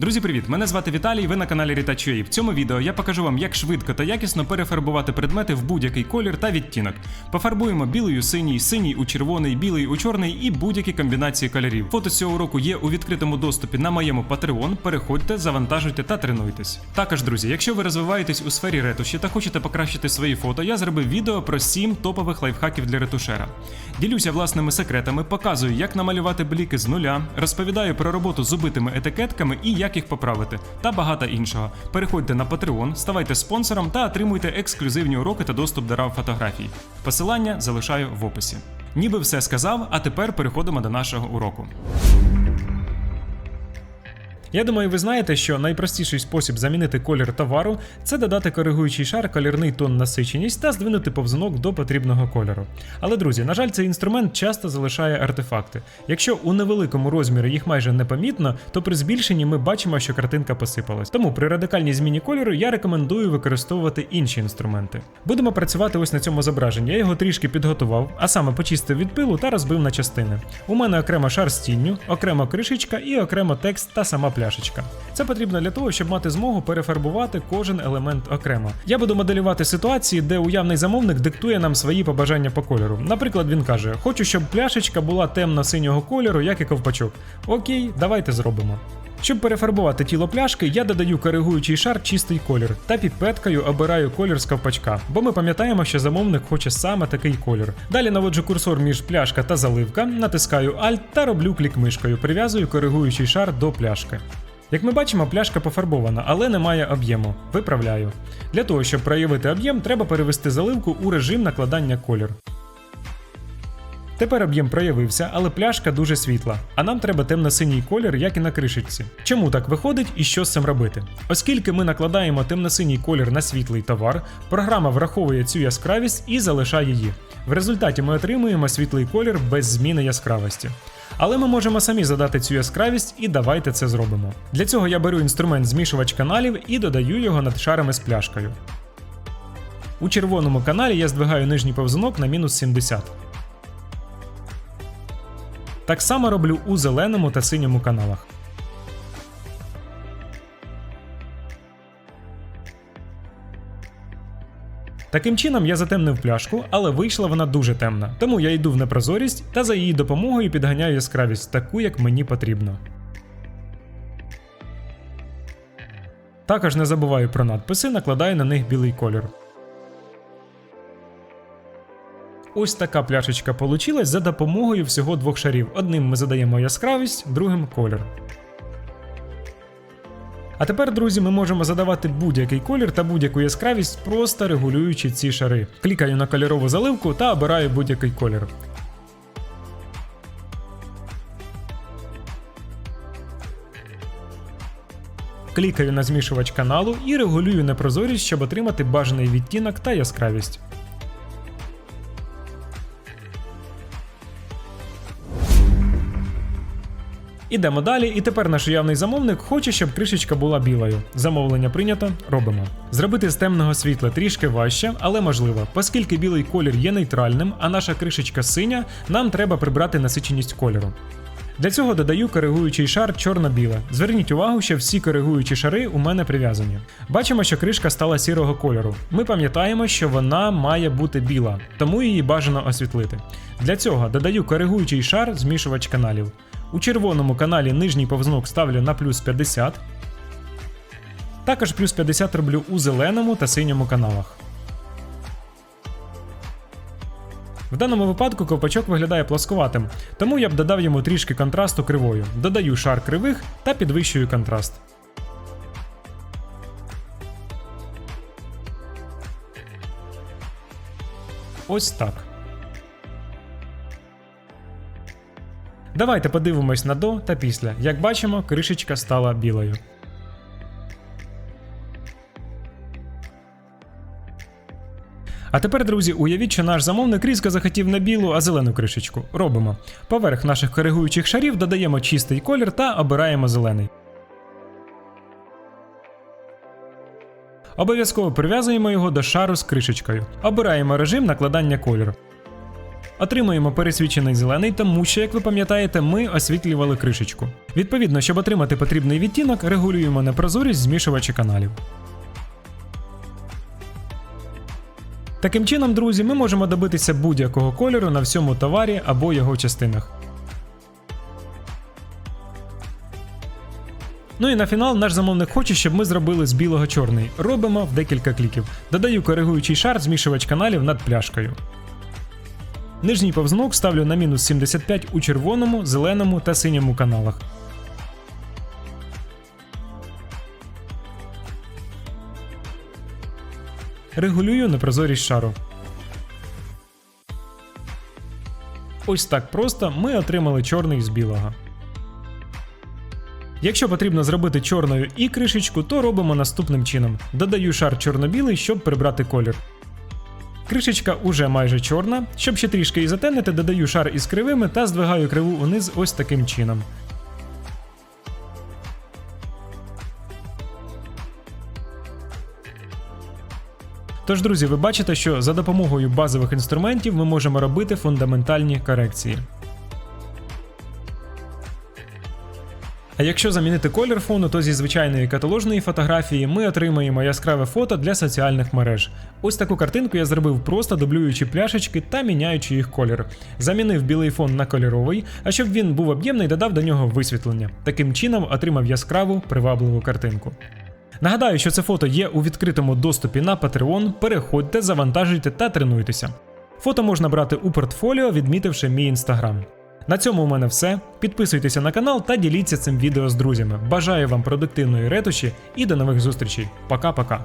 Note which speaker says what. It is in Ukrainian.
Speaker 1: Друзі, привіт! Мене звати Віталій. Ви на каналі Retouch.ua. В цьому відео я покажу вам, як швидко та якісно перефарбувати предмети в будь-який колір та відтінок. Пофарбуємо білий у синій, синій у червоний, білий у чорний і будь-які комбінації кольорів. Фото цього уроку є у відкритому доступі на моєму Patreon. Переходьте, завантажуйте та тренуйтесь. Також, друзі, якщо ви розвиваєтесь у сфері ретуші та хочете покращити свої фото, я зробив відео про 7 топових лайфхаків для ретушера. Ділюся власними секретами, показую, як намалювати бліки з нуля, розповідаю про роботу з убитими етикетками і як їх поправити, та багато іншого. Переходьте на Patreon, ставайте спонсором та отримуйте ексклюзивні уроки та доступ до RAW фотографій. Посилання залишаю в описі. Ніби все сказав, а тепер переходимо до нашого уроку. Я думаю, ви знаєте, що найпростіший спосіб замінити колір товару це додати коригуючий шар, колірний тон насиченість та здвинути повзунок до потрібного кольору. Але, друзі, на жаль, цей інструмент часто залишає артефакти. Якщо у невеликому розмірі їх майже не помітно, то при збільшенні ми бачимо, що картинка посипалась. Тому при радикальній зміні кольору я рекомендую використовувати інші інструменти. Будемо працювати ось на цьому зображенні. Я його трішки підготував, а саме почистив від пилу та розбив на частини. У мене окремо шар з тінню, окремо кришечка і окремо текст та сама пляшечка. Це потрібно для того, щоб мати змогу перефарбувати кожен елемент окремо. Я буду моделювати ситуації, де уявний замовник диктує нам свої побажання по кольору. Наприклад, він каже: Хочу, щоб пляшечка була темно-синього кольору, як і ковпачок. Окей, давайте зробимо. Щоб перефарбувати тіло пляшки, я додаю коригуючий шар чистий колір та піпеткою обираю колір з ковпачка, бо ми пам'ятаємо, що замовник хоче саме такий колір. Далі наводжу курсор між пляшка та заливка, натискаю Alt та роблю клік мишкою, прив'язую коригуючий шар до пляшки. Як ми бачимо, пляшка пофарбована, але немає об'єму. Виправляю. Для того, щоб проявити об'єм, треба перевести заливку у режим накладання кольору. Тепер об'єм проявився, але пляшка дуже світла, а нам треба темно-синій колір, як і на кришечці. Чому так виходить і що з цим робити? Оскільки ми накладаємо темно-синій колір на світлий товар, програма враховує цю яскравість і залишає її. В результаті ми отримуємо світлий колір без зміни яскравості. Але ми можемо самі задати цю яскравість і давайте це зробимо. Для цього я беру інструмент змішувач каналів і додаю його над шарами з пляшкою. У червоному каналі я здвигаю нижній повзунок на мінус 70. Так само роблю у зеленому та синьому каналах. Таким чином я затемнив пляшку, але вийшла вона дуже темна. Тому я йду в непрозорість та за її допомогою підганяю яскравість таку, як мені потрібно. Також не забуваю про надписи, накладаю на них білий колір. Ось така пляшечка получилась за допомогою всього двох шарів. Одним ми задаємо яскравість, другим колір. А тепер, друзі, ми можемо задавати будь-який колір та будь-яку яскравість, просто регулюючи ці шари. Клікаю на кольорову заливку та обираю будь-який колір. Клікаю на змішувач каналу і регулюю непрозорість, щоб отримати бажаний відтінок та яскравість. Ідемо далі, і тепер наш уявний замовник хоче, щоб кришечка була білою. Замовлення прийнято, робимо. Зробити з темного світла трішки важче, але можливо, оскільки білий колір є нейтральним, а наша кришечка синя, нам треба прибрати насиченість кольору. Для цього додаю коригуючий шар чорно-біле. Зверніть увагу, що всі коригуючі шари у мене прив'язані. Бачимо, що кришка стала сірого кольору. Ми пам'ятаємо, що вона має бути біла, тому її бажано освітлити. Для цього додаю коригуючий шар змішувач каналів. У червоному каналі нижній повзнок ставлю на плюс 50. Також плюс 50 роблю у зеленому та синьому каналах. В даному випадку ковпачок виглядає плоскуватим, тому я б додав йому трішки контрасту кривою. Додаю шар кривих та підвищую контраст. Ось так. Давайте подивимось на до та після. Як бачимо, кришечка стала білою. А тепер, друзі, уявіть, що наш замовник різко захотів не білу, а зелену кришечку. Робимо. Поверх наших коригуючих шарів додаємо чистий колір та обираємо зелений. Обов'язково прив'язуємо його до шару з кришечкою. Обираємо режим накладання кольору. Отримуємо пересвічений зелений, тому що, як ви пам'ятаєте, ми освітлювали кришечку. Відповідно, щоб отримати потрібний відтінок, регулюємо непрозорість змішувача каналів. Таким чином, друзі, ми можемо добитися будь-якого кольору на всьому товарі або його частинах. Ну і на фінал наш замовник хоче, щоб ми зробили з білого чорний. Робимо в декілька кліків. Додаю коригуючий шар змішувач каналів над пляшкою. Нижній повзунок ставлю на мінус 75 у червоному, зеленому та синьому каналах. Регулюю непрозорість шару. Ось так просто ми отримали чорний з білого. Якщо потрібно зробити чорною і кришечку, то робимо наступним чином: додаю шар чорно-білий, щоб прибрати колір. Кришечка уже майже чорна. Щоб ще трішки її затемнити, додаю шар із кривими та здвигаю криву униз ось таким чином. Тож, друзі, ви бачите, що за допомогою базових інструментів ми можемо робити фундаментальні корекції. А якщо замінити колір фону, то зі звичайної каталожної фотографії ми отримаємо яскраве фото для соціальних мереж. Ось таку картинку я зробив просто дублюючи пляшечки та міняючи їх колір. Замінив білий фон на кольоровий, а щоб він був об'ємний, додав до нього висвітлення. Таким чином отримав яскраву привабливу картинку. Нагадаю, що це фото є у відкритому доступі на Patreon. Переходьте, завантажуйте та тренуйтеся. Фото можна брати у портфоліо, відмітивши мій інстаграм. На цьому у мене все. Підписуйтеся на канал та діліться цим відео з друзями. Бажаю вам продуктивної ретуші і до нових зустрічей. Пока-пока.